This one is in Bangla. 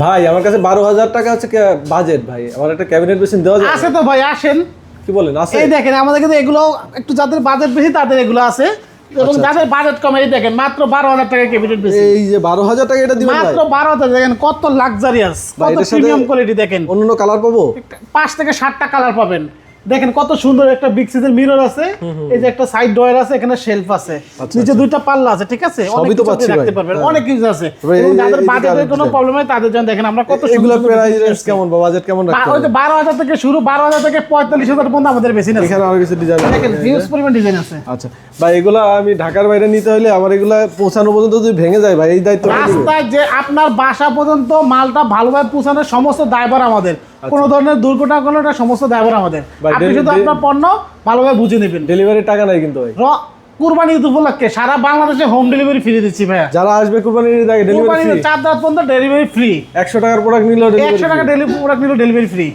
ভাই আমার কাছে বারো হাজার টাকা হচ্ছে বাজেট ভাই। আমার একটা ক্যাবিনেট মেশিন দেওয়া যায় আছে তো ভাই আসেন। কি বলেন আছে? এই দেখেন আমাদের কিন্তু এগুলো একটু যাদের বাজেট বেশি তাদের এগুলো আছে। এবং যাদের বাজেট কম এই দেখেন মাত্র বারো হাজার টাকা ক্যাবিনেট বেশি এই যে বারো হাজার টাকা এটা দিবেন মাত্র বারো হাজার দেখেন কত লাক্সারিয়াস কত প্রিমিয়াম কোয়ালিটি দেখেন। অন্য কালার পাবো? পাঁচ থেকে সাতটা কালার পাবেন। দেখেন কত সুন্দর একটা বিগ সাইজের মিরর আছে। এই যে একটা সাইড ডয়ার আছে এখানে শেলফ আছে। নিচে দুইটা পাল্লা আছে ঠিক আছে? আচ্ছা, তো কিছু রাখতে পারবেন হ্যাঁ। অনেক কিছু আছে। এবং যাদের বাজেটের কোনো প্রবলেম হয় তাদের জন্য দেখেন আমরা কত এগুলো সুন্দর প্রাইস কেমন বা বাজেট কেমন রাখতে ওই যে হবে? বারো হাজার থেকে শুরু বারো হাজার থেকে পঁয়তাল্লিশ হাজার পর্যন্ত আমাদের বেশি না। এখানে আরও কিছু ডিজাইন দেখেন হিউজ পরিমাণ ডিজাইন আছে। আচ্ছা ভাই এগুলা আমি ঢাকার বাইরে নিতে হলে আমার এগুলা পৌঁছানো পর্যন্ত যদি ভেঙে যায় ভাই এই দায়িত্ব রাস্তায় যে আপনার বাসা পর্যন্ত মালটা ভালোভাবে পৌঁছানোর সমস্ত দায়ভার আমাদের। কোনো ধরনের দুর্ঘটনা করলে এটা সমস্ত দায়ভার আমাদের। আচ্ছা। আপনি শুধু আপনার পণ্য ভালোভাবে বুঝে নেবেন। ডেলিভারি টাকা নাই কিন্তু ভাই। কুরবানি ঈদ উপলক্ষে সারা বাংলাদেশে হোম ডেলিভারি ফ্রি দিচ্ছি ভাইয়া। যারা আসবে কুরবানির আগে ডেলিভারি ফ্রি চার রাত পর্যন্ত ডেলিভারি ফ্রি একশো টাকার প্রোডাক্ট নিলেও একশো টাকা ডেলিভারি প্রোডাক্ট নিলেও ডেলিভারি ফ্রি